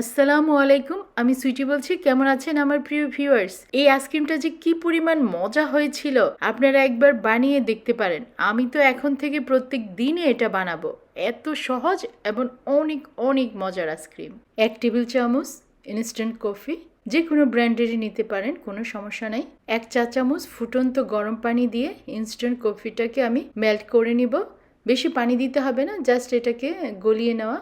আসসালামু আলাইকুম, আমি সুইটি বলছি। কেমন আছেন আমার প্রিয় ভিউয়ার্স? এই আইসক্রিমটা যে কি পরিমাণ মজা হয়েছিল, আপনারা একবার বানিয়ে দেখতে পারেন। আমি তো এখন থেকে প্রত্যেক দিনে এটা বানাবো। এত সহজ এবং অনেক অনেক মজার আইসক্রিম। এক টেবিল চামচ ইনস্ট্যান্ট কফি যে কোনো ব্র্যান্ডেরই নিতে পারেন, কোনো সমস্যা নাই। এক চা চামচ ফুটন্ত গরম পানি দিয়ে ইনস্ট্যান্ট কফিটাকে আমি মেল্ট করে নিব। বেশি পানি দিতে হবে না জাস্ট এটাকে গলিয়ে নেওয়া।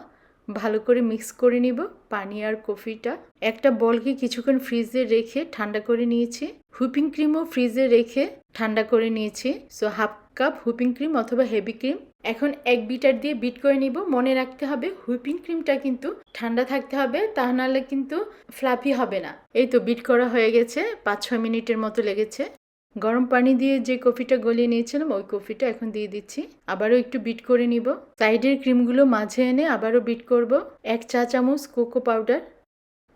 ভালো করে মিক্স করে নিব পানি আর কফিটা। একটা বলকে কিছুক্ষণ ফ্রিজে রেখে ঠান্ডা করে নিয়েছি। হুইপিং ক্রিমও ফ্রিজে রেখে ঠান্ডা করে নিয়েছি। So half cup whipping cream অথবা হেভি ক্রিম। এখন এক বিটার দিয়ে বিট করে নিব। মনে রাখতে হবে হুইপিং ক্রিমটা কিন্তু ঠান্ডা থাকতে হবে, তা নাহলে কিন্তু ফ্লাফি হবে না। এই তো বিট করা হয়ে গেছে, পাঁচ ছয় মিনিটের মতো লেগেছে। গরম পানি দিয়ে যে কফিটা গলিয়ে নিয়েছিলাম, ওই কফিটা এখন দিয়ে দিচ্ছি। আবারও একটু বিট করে নিব। সাইডের ক্রিমগুলো মাঝে এনে আবারও বিট করব। এক চা চামচ cocoa powder.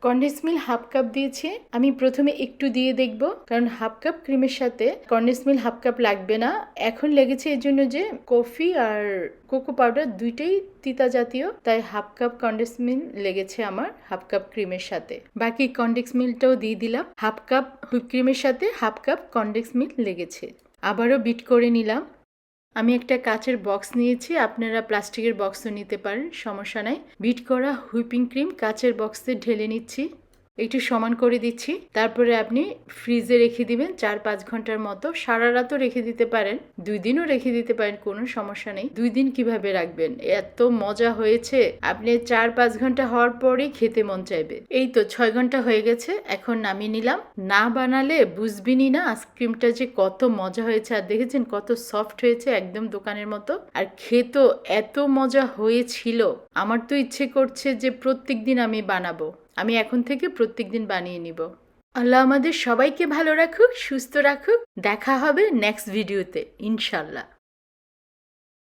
Condense milk half cup দিয়েছি। আমি প্রথমে একটু দিয়ে দেখব, কারণ হাফ কাপ ক্রিমের সাথে কন্ডেন্স মিল হাফ কাপ লাগবে না। এখন লেগেছে এর জন্য যে কফি আর কোকো পাউডার দুইটাই তিতা জাতীয়, তাই হাফ কাপ কন্ডেন্স মিল লেগেছে আমার হাফ কাপ ক্রিমের সাথে। বাকি কন্ডেন্স মিলটাও দিয়ে দিলাম। হাফ কাপ হুইপ ক্রিমের সাথে হাফ কাপ কন্ডেন্স মিল লেগেছে। আবারও বিট করে নিলাম। আমি একটা কাচের বক্স নিয়েছি, আপনারা প্লাস্টিকের বক্সও নিতে পারেন, সমস্যা নাই। বিট করা হুইপিং ক্রিম কাচের বক্সে ঢেলে নিচ্ছি। একটু সমান করে দিচ্ছি। তারপরে আপনি ফ্রিজে রেখে দিবেন চার পাঁচ ঘণ্টার মতো। সারা রাতও রেখে দিতে পারেন। দুই দিনও রেখে দিতে পারেন, কোনো সমস্যা নেই। দুই দিন কীভাবে রাখবেন? এত মজা হয়েছে। আপনি চার পাঁচ ঘণ্টা হওয়ার পরেই খেতে মন চাইবে। এই তো ছয় ঘণ্টা হয়ে গেছে, এখন নামিয়ে নিলাম। না বানালে বুঝবিনি না আইসক্রিমটা যে কত মজা হয়েছে। আর দেখেছেন কত সফট হয়েছে একদম দোকানের মতো। আর খেতো এত মজা হয়েছিল। আমার তো ইচ্ছে করছে যে প্রত্যেক দিন আমি বানাবো। আমি এখন থেকে প্রত্যেক দিন বানিয়ে নিব। আল্লাহ আমাদের সবাইকে ভালো রাখুক, সুস্থ রাখুক। দেখা হবে নেক্সট ভিডিওতে ইনশাল্লাহ